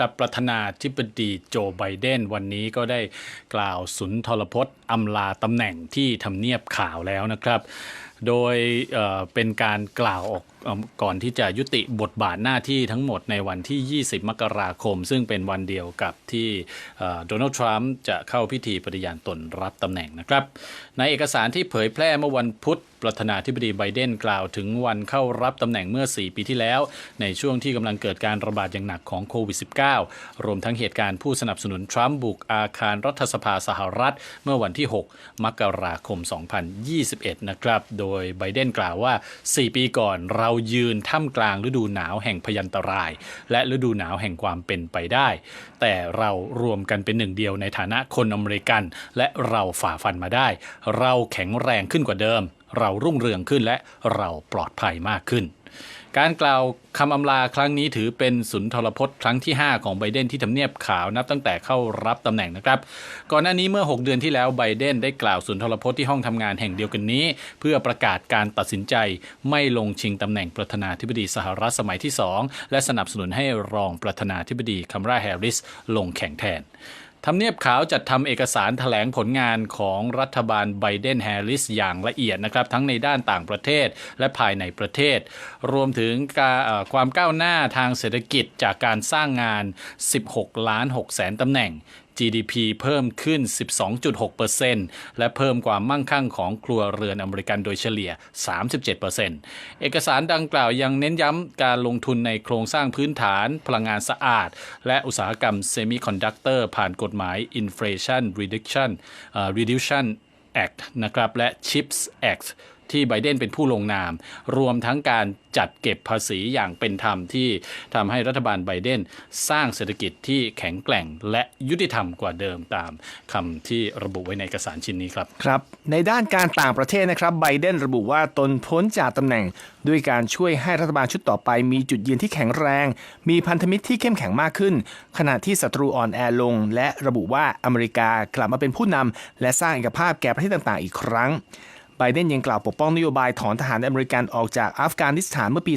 ครับประธานาธิบดีโจไบเดนวันนี้ก็ได้กล่าวสุนทรพจน์อำลาตำแหน่งที่ทำเนียบข่าวแล้วนะครับ โดยเอ่อเป็นการกล่าวออก ก่อนที่จะยุติบทบาทหน้าที่ทั้งหมดในวันที่ 20 มกราคม ซึ่งเป็นวันเดียวกับที่โดนัลด์ทรัมป์จะเข้าพิธีปฏิญาณตนรับตำแหน่งนะครับ ในเอกสารที่เผยแพร่เมื่อวันพุธประธานาธิบดีไบเดนกล่าวถึงวันเข้ารับตำแหน่งเมื่อ 4 ปีที่แล้ว ในช่วงที่กำลังเกิดการระบาดอย่างหนักของโควิด -19 รวมทั้งเหตุการณ์ผู้สนับสนุนทรัมป์บุกอาคารรัฐสภาสหรัฐ เมื่อวันที่ 6 มกราคม 2021 นะครับ โดยไบเดนกล่าวว่า 4 ปีก่อนเรายืนท่ามกลางฤดูหนาวแห่งพยันตราย และฤดูหนาวแห่งความเป็นไปได้ แต่เรารวมกันเป็นหนึ่งเดียวในฐานะคนอเมริกัน และเราฝ่าฟันมาได้ เราแข็งแรงขึ้นกว่าเดิม เรารุ่งเรืองขึ้นและเราปลอดภัยมากขึ้น การกล่าวคำอำลาครั้งนี้ถือเป็นสุนทรพจน์ครั้งที่ 5 ของไบเดนที่ทำเนียบขาวนับตั้งแต่เข้ารับตำแหน่งนะครับ ก่อนหน้านี้เมื่อ 6 เดือนที่แล้วไบเดนได้กล่าวสุนทรพจน์ที่ห้องทำงานแห่งเดียวกันนี้ เพื่อประกาศการตัดสินใจไม่ลงชิงตำแหน่งประธานาธิบดีสหรัฐสมัยที่ 2 และสนับสนุนให้รองประธานาธิบดีคัมราแฮร์ริสลงแข่งแทน ทำเนียบขาวจัดทำเอกสารถแถลงผลงานของรัฐบาลไบเดนแฮร์ริสอย่างละเอียดนะครับทั้งในด้านต่างประเทศและภายในประเทศ รวมถึงการความก้าวหน้าทางเศรษฐกิจจากการสร้างงาน 16 ล้าน6แสนตำแหน่ง GDP เพิ่มขึ้น 12.6%และเพิ่มความมั่งคั่งของครัวเรือนอเมริกันโดยเฉลี่ย 37%เอกสารดังกล่าวยังเน้นย้ำการลงทุนในโครงสร้างพื้นฐาน พลังงานสะอาด และอุตสาหกรรมเซมิคอนดักเตอร์ผ่านกฎหมาย Inflation Reduction Reduction Act นะครับและ CHIPS Act ที่ไบเดนเป็นผู้ลงนาม รวมทั้งการจัดเก็บภาษีอย่างเป็นธรรมที่ทำให้รัฐบาลไบเดนสร้างเศรษฐกิจที่แข็งแกร่งและยุติธรรมกว่าเดิมตามคำที่ระบุไว้ในเอกสารชิ้นนี้ครับครับ ในด้านการต่างประเทศนะครับไบเดนระบุว่าตนพ้นจากตำแหน่ง ด้วยการช่วยให้รัฐบาลชุดต่อไป มีจุดยืนที่แข็งแรง มีพันธมิตรที่เข้มแข็งมากขึ้น ขณะที่ศัตรูอ่อนแอลง และระบุว่าอเมริกากลับมาเป็นผู้นำและสร้างเอกภาพแก่ประเทศต่างๆ อีกครั้ง เดนยังกล่าวปกป้องนโยบายถอนทหารอเมริกันออกจากอัฟกานิสถานเมื่อปี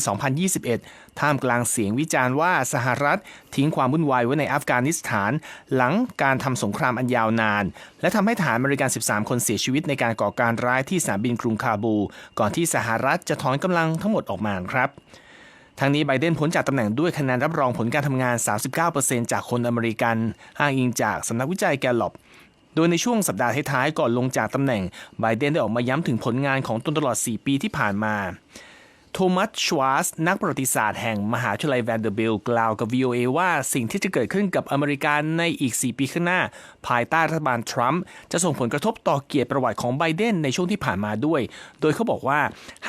2021 ท่ามกลางเสียงวิจารณ์ว่าสหรัฐทิ้งความวุ่นวายไว้ในอัฟกานิสถาน หลังการทำสงครามอันยาวนาน และทำให้ทหารอเมริกัน 13 คนเสียชีวิตในการก่อการร้ายที่สนามบินกรุงคาบู ก่อนที่สหรัฐจะถอนกำลังทั้งหมดออกมาครับทางนี้ไบเดนพ้นจากตำแหน่งด้วยคะแนนรับรองผลการทำงาน 39%จากคนอเมริกัน อ้างอิงจากสำนักวิจัยแกลลอป โดยในช่วงสัปดาห์ท้ายๆก่อนลงจากตำแหน่งไบเดนได้ออกมาย้ำถึงผลงานของตนตลอด 4 ปีที่ผ่านมาโทมัสชวาร์สนักประวัติศาสตร์แห่งมหาวิทยาลัยแวนเดอร์บิลกล่าวกับ VOA ว่าสิ่งที่จะเกิดขึ้นกับอเมริกาในอีก 4 ปีข้างหน้า ภายใต้รัฐบาลทรัมป์จะส่งผลกระทบต่อเกียรติประวัติของไบเดนในช่วงที่ผ่านมาด้วย โดยเขาบอกว่า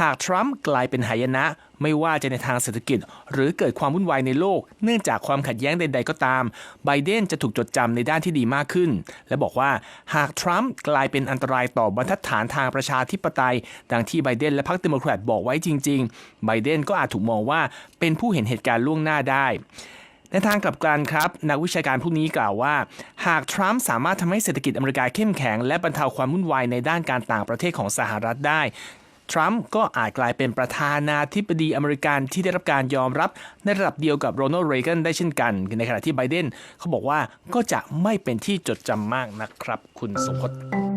หากทรัมป์กลายเป็นหายนะ ไม่ว่าจะในทางเศรษฐกิจ หรือเกิดความวุ่นวายในโลก เนื่องจากความขัดแย้งใด ๆ ก็ตาม ไบเดนจะถูกจดจำในด้านที่ดีมากขึ้น และบอกว่าหากทรัมป์กลายเป็นอันตรายต่อบรรทัดฐานทางประชาธิปไตย ดังที่ไบเดนและพรรคเดโมแครตบอกไว้จริง ๆ ไบเดนก็อาจถูกมองว่าเป็นผู้เห็นเหตุการณ์ล่วงหน้าได้ในทางกลับกันครับ นักวิชาการผู้นี้กล่าวว่า หากทรัมป์สามารถทำให้เศรษฐกิจอเมริกาเข้มแข็ง และบรรเทาความวุ่นวายในด้านการต่างประเทศของสหรัฐได้ ทรัมป์ก็อาจกลายเป็นประธานาธิบดีอเมริกันที่ได้รับการยอมรับในระดับเดียวกับโรนัลด์เรแกนได้เช่นกัน ในขณะที่ไบเดนเขาบอกว่าก็จะไม่เป็นที่จดจำมากนะครับ คุณสมพศ